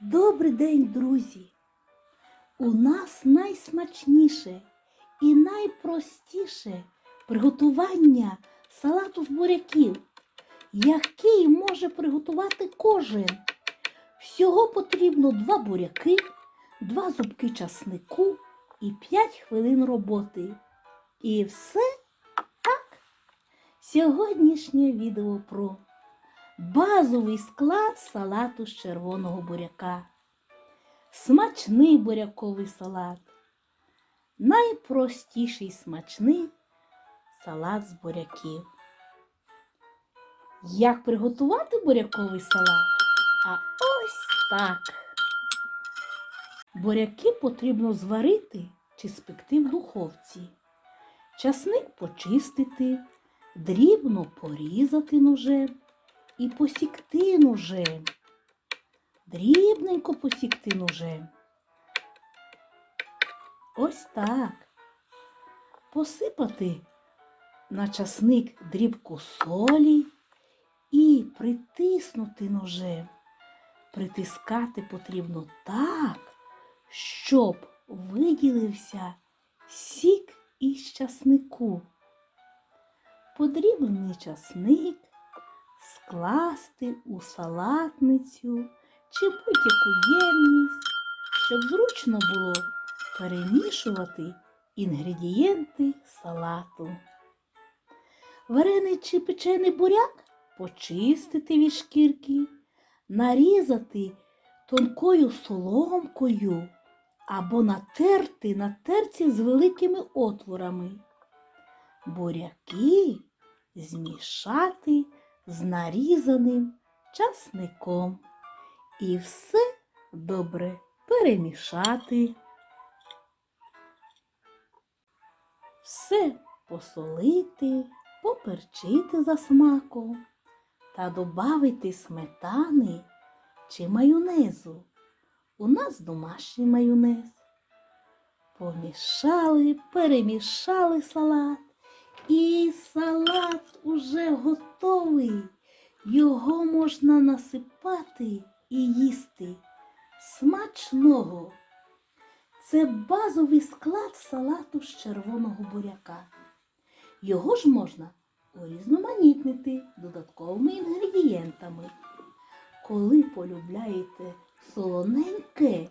Добрий день, друзі! У нас найсмачніше і найпростіше приготування салату з буряків, який може приготувати кожен. Всього потрібно два буряки, два зубки часнику і 5 хвилин роботи. І все так. Сьогоднішнє відео про базовий склад салату з червоного буряка. Смачний буряковий салат. Найпростіший смачний салат з буряків. Як приготувати буряковий салат? А ось так. Буряки потрібно зварити чи спекти в духовці. Часник почистити, дрібно порізати ножем і посікти ножем. Дрібненько посікти ножем. Ось так. Посипати на часник дрібку солі і притиснути ножем. Притискати потрібно так, щоб виділився сік із часнику. Подріблений часник скласти у салатницю чи будь-яку ємність, щоб зручно було перемішувати інгредієнти салату. Варений чи печений буряк почистити від шкірки, нарізати тонкою соломкою або натерти на терці з великими отворами. Буряки змішати з нарізаним часником і все добре перемішати. Все посолити, поперчити за смаком та додати сметани чи майонезу. У нас домашній майонез. Помішали, перемішали салат. І салат уже готовий. Його можна насипати і їсти. Смачного. Це базовий склад салату з червоного буряка. Його ж можна урізноманітнити додатковими інгредієнтами. Коли полюбляєте солоненьке,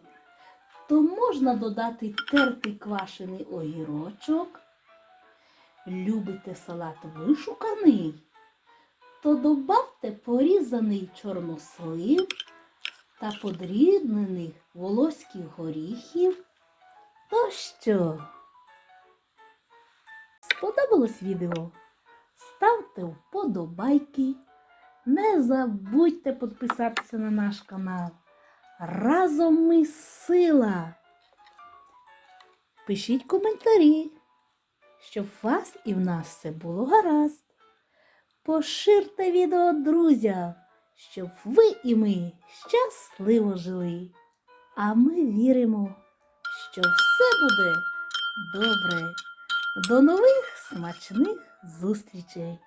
то можна додати тертий квашений огірочок. Любите салат вишуканий, то добавте порізаний чорнослив та подрібнених волоських горіхів. То що? Сподобалось відео? Ставте вподобайки. Не забудьте підписатися на наш канал. Разом ми сила. Пишіть коментарі, щоб в вас і в нас все було гаразд. Поширте відео друзям, щоб ви і ми щасливо жили. А ми віримо, що все буде добре. До нових смачних зустрічей!